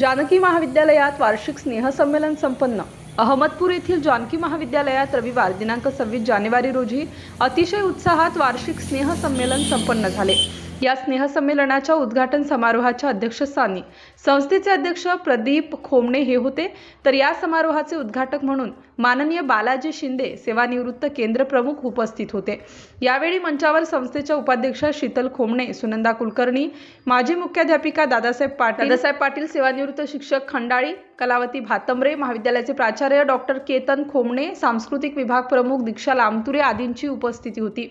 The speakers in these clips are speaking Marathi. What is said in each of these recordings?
जानकी महाविद्यालयात वार्षिक स्नेहसंमेलन संपन्न. अहमदपूर येथील जानकी महाविद्यालयात रविवार दिनांक सव्वीस जानेवारी रोजी अतिशय उत्साहात वार्षिक स्नेहसंमेलन संपन्न झाले. या स्नेहसंमेलनाच्या उद्घाटन समारोहाच्या अध्यक्षस्थानी संस्थेचे अध्यक्ष प्रदीप खोमणे हे होते. तर या समारोहाचे उद्घाटक म्हणून माननीय बालाजी शिंदे सेवानिवृत्त केंद्र प्रमुख उपस्थित होते. यावेळी मंचावर संस्थेच्या उपाध्यक्षा शीतल खोमणे सुनंदा कुलकर्णी माजी मुख्याध्यापिका दादासाहेब पाटील दादासाहेब पाटील सेवानिवृत्त शिक्षक खंडाळी कलावती भातंबरे महाविद्यालयाचे प्राचार्य डॉक्टर केतन खोमणे सांस्कृतिक विभाग प्रमुख दीक्षा लामतुरे आदींची उपस्थिती होती.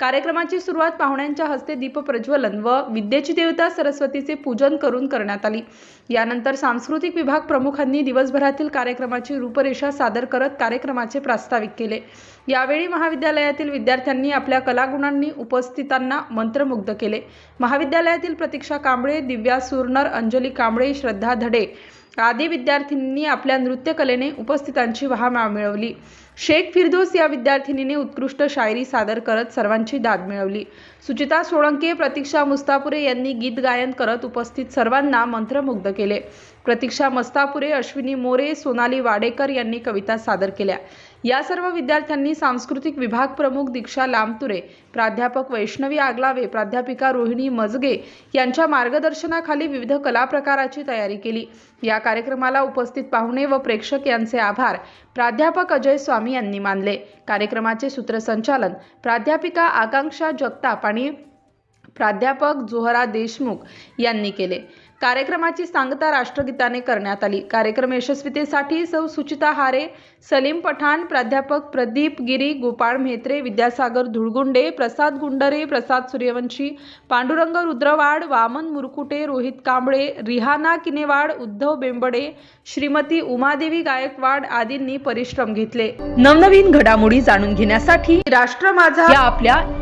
कार्यक्रमाची सुरुवात पाहुण्यांच्या हस्ते दीप प्रज्वलन व विद्येची देवता सरस्वतीचे पूजन करून करण्यात आली. यानंतर सांस्कृतिक विभाग प्रमुखांनी दिवसभरातील कार्यक्रमाची रूपरेषा सादर करत कार्यक्रमाचे प्रास्ताविक केले. यावेळी महाविद्यालयातील विद्यार्थ्यांनी आपल्या कलागुणांनी उपस्थितांना मंत्रमुग्ध केले. महाविद्यालयातील प्रतीक्षा कांबळे दिव्या सुरनर अंजली कांबळे श्रद्धा धडे आदी विद्यार्थ्यांनी आपल्या नृत्यकलेने उपस्थितांची वहामाळ मिळवली. शेख फिरदोस या विद्यार्थिनीने उत्कृष्ट शायरी सादर करत सर्वांची दाद मिळवली. सुचिता सोळंके प्रतीक्षा मुस्तापुरे यांनी गीत गायन करत उपस्थित सर्वांना मंत्रमुग्ध केले. प्रतीक्षा मस्तापुरे अश्विनी मोरे सोनाली वाडेकर यांनी कविता सादर केल्या. या सर्व विद्यार्थ्यांनी सांस्कृतिक विभाग प्रमुख दीक्षा लांबतुरे प्राध्यापक वैष्णवी आगलावे प्राध्यापिका रोहिणी मजगे यांच्या मार्गदर्शनाखाली विविध कला प्रकाराची तयारी केली. या कार्यक्रमाला उपस्थित पाहुणे व प्रेक्षक यांचे आभार. प्राध्यापक अजय स्वामी यांनी मानले. कार्यक्रमाचे सूत्रसंचालन प्राध्यापिका आकांक्षा जगताप आणि प्राध्यापक जोहरा देशमुख यांनी केले. कार्यक्रमाची सांगता राष्ट्रगीताने करण्यात आली. कार्यक्रम यशस्वीतेसाठी सौ सुचिता हारे सलीम पठाण प्राध्यापक प्रदीप गिरी गोपाळ म्हेत्रे विद्यासागर धुळगुंडे प्रसाद गुंडरे प्रसाद सूर्यवंशी पांडुरंग रुद्रवाड वामन मुरकुटे रोहित कांबळे रिहाना किनेवाड उद्धव बेंबडे श्रीमती उमादेवी गायकवाड आदींनी परिश्रम घेतले. नवनवीन घडामोडी जाणून घेण्यासाठी राष्ट्र माझा आपल्या